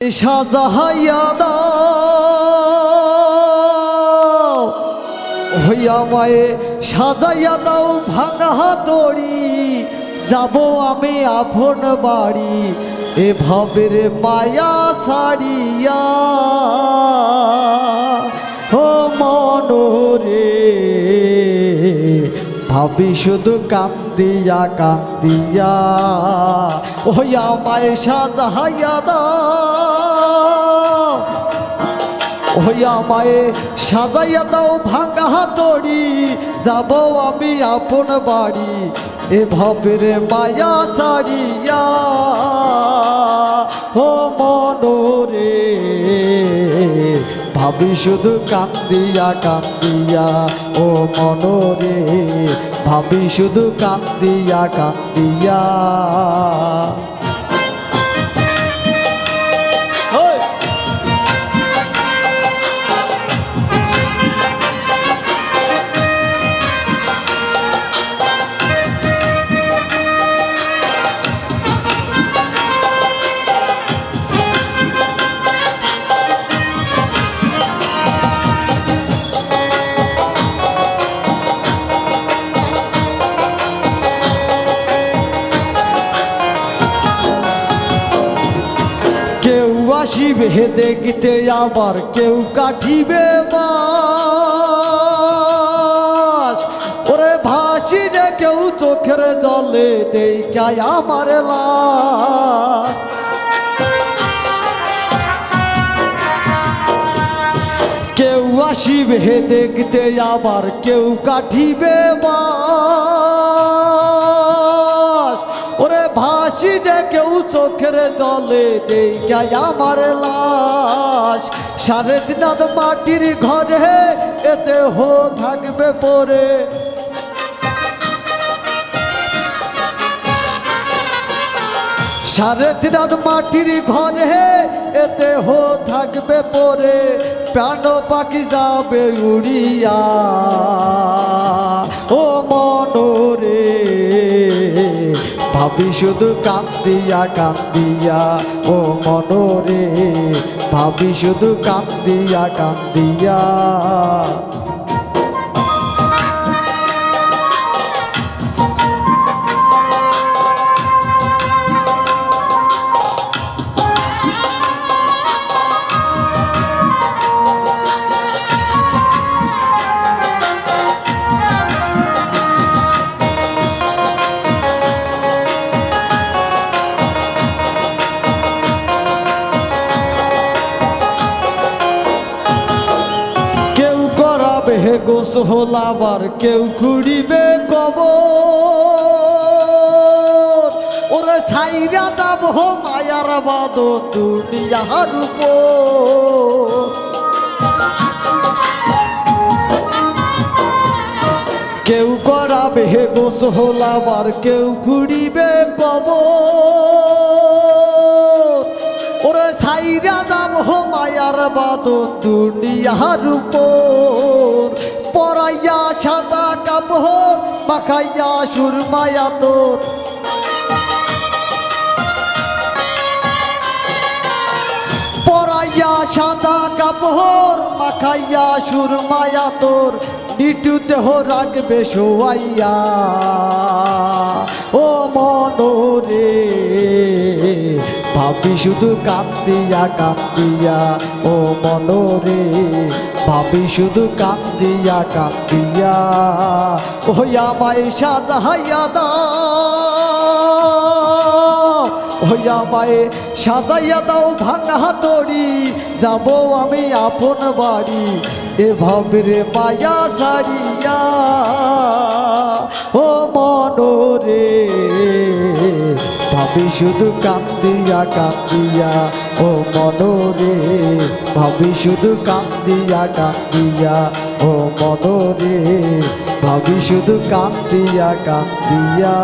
সাজাহাইয়া দাও, হইয়া মায়ে সাজাইয়া দাও, ভাঙা হাতড়ি। যাব আমি আপন বাড়ি এভাবে রে মায়া সারিয়া ও মনোরে, ভাবি শুধু কান্দিয়া কান্দিয়া। ওই আমায় সাজাইয়া দাও। ওই আমায় সাজাইয়া দাও ভাঙা হাতড়ি। যাব আমি আপন বাড়ি এভাবে রে মায়া সারিয়া ও মনোরে, ভাবি শুধু কান্দিয়া কান্দিয়া, ও মনোরে। ভাবি শুধু কান্দিয়া কান্দিয়া। কেউ আসিবে দেখতে আবার কেউ কাঠিবে বাস। ওরে ভাসি যে কেউ চোখের জলে দেখায় আমার লাশ। কেউ আসিবে দেখতে আবার কেউ কাঠিবে ওরে যে কেউ চোখের জলে দেখায় আমার লাশ। সাড়ে দিনাদ মাটির ঘরে এতে হো থাকবে পরে। সাড়ে তিনাদ মাটির ঘরে এতে হো থাকবে পরে। প্রাণ পাখি যাবে উড়িয়া। ভাবি শুধু কান্দিয়া কান্দিয়া। ও মনোরে ভাবি শুধু কান্দিয়া কান্দিয়া। করাবে গোস হলাবার কেউ কুড়িবে কব ওরে সাইরা যাব মায়ার বাদ দুনিয়ার উপর। কেউ করাবে গোস হলাবার কেউ কুড়িবে কব ওরে সাইরা যাব মায়ার বাদ দুনিয়ার উপর। পরাইয়া সাদা কাপড় মাখাইয়া সুরমায়া তোর। পরাইয়া সাদা কাপড় মাখাইয়া সুরমায়া তোর। নিটু দেহ রাখবে শোয়াইয়া। ও মনোরে। ভাবি শুধু কান্দিয়া কান্দিয়া, ও মনোরে। ভাবি শুধু কান্দিয়া কান্দিয়া, ওই আমায় সাজাইয়া দা হইয়া মায়ে সাজাইয়া দাও ভাঙা হাতড়ি, যাব আমি আপন বাড়ি। এভাবে রে মায়া সারিয়া ও মনোরে। ভাবি শুধু কান্দিয়া কান্দিয়া, ও মনোরে। ভাবি শুধু কান্দিয়া কান্দিয়া, ও মনোরে। ভাবি শুধু কান্দিয়া কান্দিয়া।